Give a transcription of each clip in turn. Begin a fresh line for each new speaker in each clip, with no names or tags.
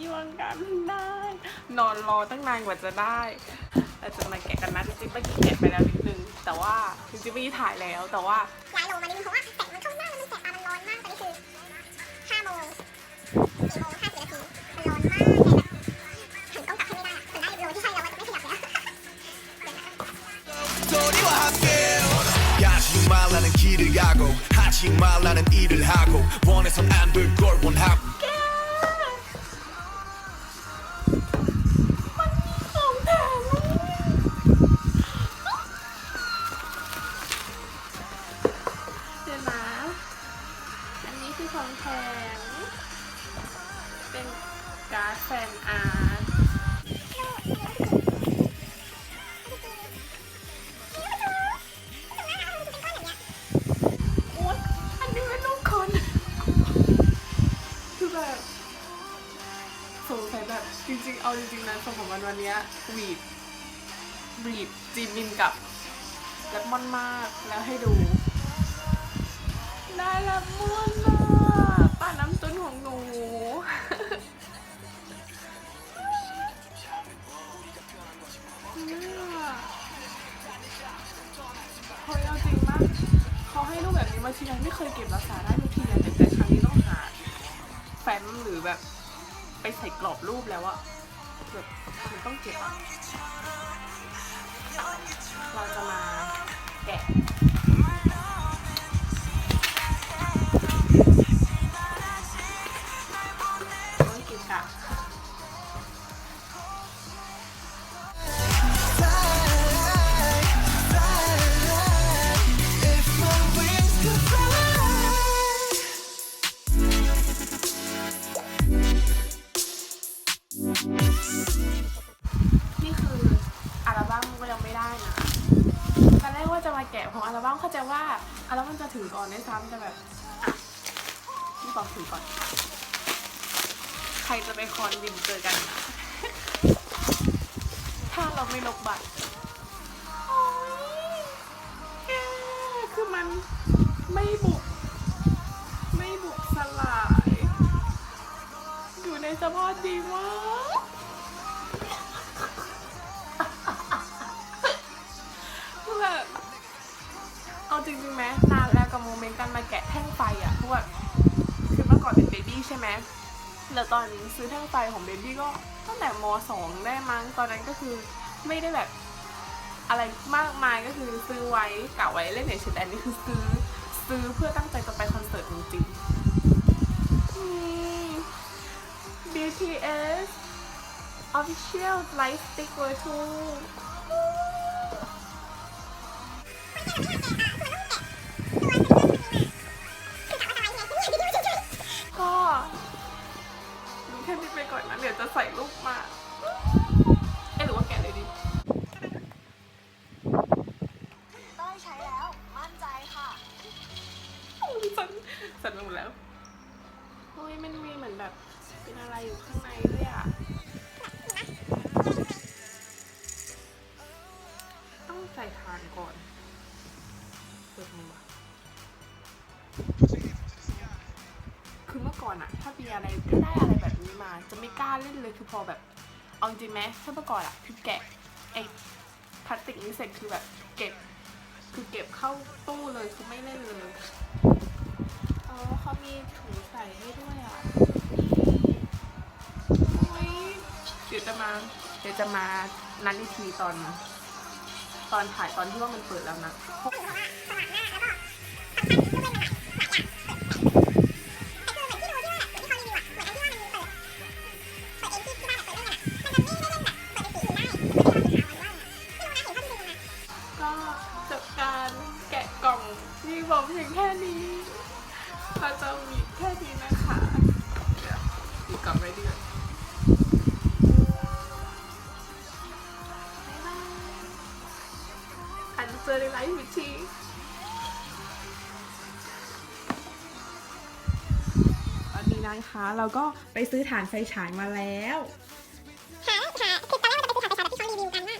นี้วางกันได้ นอนรอตั้งนานกว่าจะได้เราจะมาแกะกันนะจริงๆเมื่อกี้แกะไปแล้วนิดนึง แต่ว่าจริงๆเมื่อกี้ถ่ายแล้วแต่ว่า
หลายโลมานิดนึงเพราะว่าแกะมันเข้าหน้ามันแกะตามันร้อนมากตอนนี้คือห้าโมงสี่โมงห้าสิบนาทีมันร้อนมากแกแบบหันกล้องกลับให้ไม่ได้อะมันได้โลที่ใช่แล้วไม่ขยับแล้วโซนี่
ว่าฮับเกลยาชิมาลานันคีดยาโกฮาชิมาลานั
นอีดลฮาโกวอนให้สมแอมเบอร์กอร์วอนฮับ สงสัยแบบจริงๆ เอาจริงๆนะสมของวันวันเนี้ยหวีดวีดจีมินกับแลมอนมากแล้วให้ดูได้แลมอนมากป้าน้ำต้นของหนูเนี่ยเฮ้ยเอาจริงมากเขาให้รูปแบบนี้มาทีไรไม่เคยเก็บรักษาได้ทุกทีเลยแต่แต่ครั้งนี้ต้องหาแฟ้มหรือแบบ ไปใส่กรอบรูปแล้วอะแบบมันต้องเก็บอะ อนแกะของอัลบั้มเข้าใจว่าอัลบั้มจะถือก่อนด้วยซ้ำแต่แบบอะนี่บอกถือก่อน ใครจะไปคอนวินเจอกันนะถ้าเราไม่ลบบัตรคือมันไม่บุก ไม่บุกสลาย อยู่ในสภาพดีมาก จริงๆไหมนานแล้วกับโมเมนต์การมาแกะแท่งไฟอะเพราะแบบคือเมื่อก่อนเป็นเบบี้ใช่ไหมแล้วตอนนี้ซื้อแท่งไฟของเบบี้ก็ตั้งแต่มสองได้มั้งตอนนั้นก็คือไม่ได้แบบอะไรมากมายก็คือซื้อไว้กะไว้เล่นเฉยๆแต่อันนี้คือซื้อซื้อเพื่อตั้งใจจะไปคอนเสิร์ตจริงๆนี่ BTS Official Light Stick Virtual ก็ สั่
น
ไปหมดแล้วเฮ้ยมันมีเหมือนแบบเป็นอะไรอยู่ข้างในด้วยอะต้องใส่ทานก่อนเปิดมือคือเมื่อก่อนอะถ้ามีอะไรถ้าได้อะไรแบบนี้มา จะไม่กล้าเล่นเลยคือพอแบบ เอาจริงไหมถ้าเมื่อก่อนอะคือแกะไอ้พลาสติกนี้เสร็จคือแบบเก็บ คือเก็บเข้าตู้เลยคือไม่เล่นเลย มีถุงใส่ให้ด้วยอะนี่โอ้ยเดี๋ยวจะมา เดี๋ยวจะมานันอีกทีตอน ตอนถ่ายตอนที่ว่ามันเปิดแล้วนะก็จบการแกะกล่องมีบอกเพียงแค่นี้ เราจะมีแค่นี้นะคะเดี๋ยวปิดกล่องไว้ดีกว่าบ๊ายบายอันเจอในไลฟ์วิธีตอนนี้นะคะเราก็ไปซื้อฐานไฟฉายมาแล้ว
หาหาคือตอนแรกเราจะไปซื้อถ่านไฟฉายแบบที่เขารีวิวกันว่า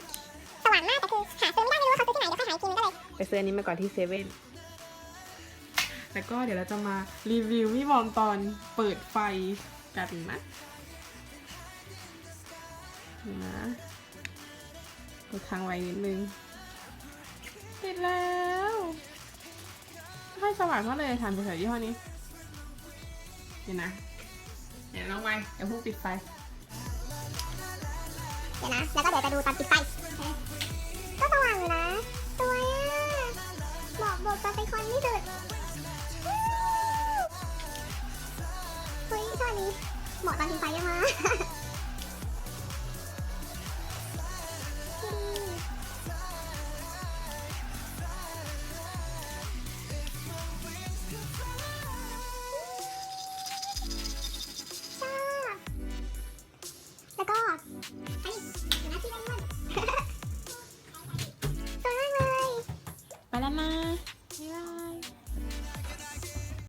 สว่างมากแต่คือหาซื้อไม่ได้ไม่รู้ว่าเขาซื้อที่ไหนเดี๋ยวเขาหายจริงก็เลย
ไปซื้ออันนี้มาก่อนที่เซเว่น แล้วก็เดี๋ยวเราจะมารีวิวพี่บอมตอนเปิดไฟกันนะเดี๋ยวนะกดค้างไว้นิดนึงติดแล้วไม่ค่อยสว่างเท่าเลยทานไปเถอะยี่ห้อนี้เดี๋ยวนะ เดี๋ยวน้องไว้เดี๋ยวพูดปิดไฟ
เดี๋ยวนะ แล้วก็เดี๋ยวจะดูตอนปิดไฟ ช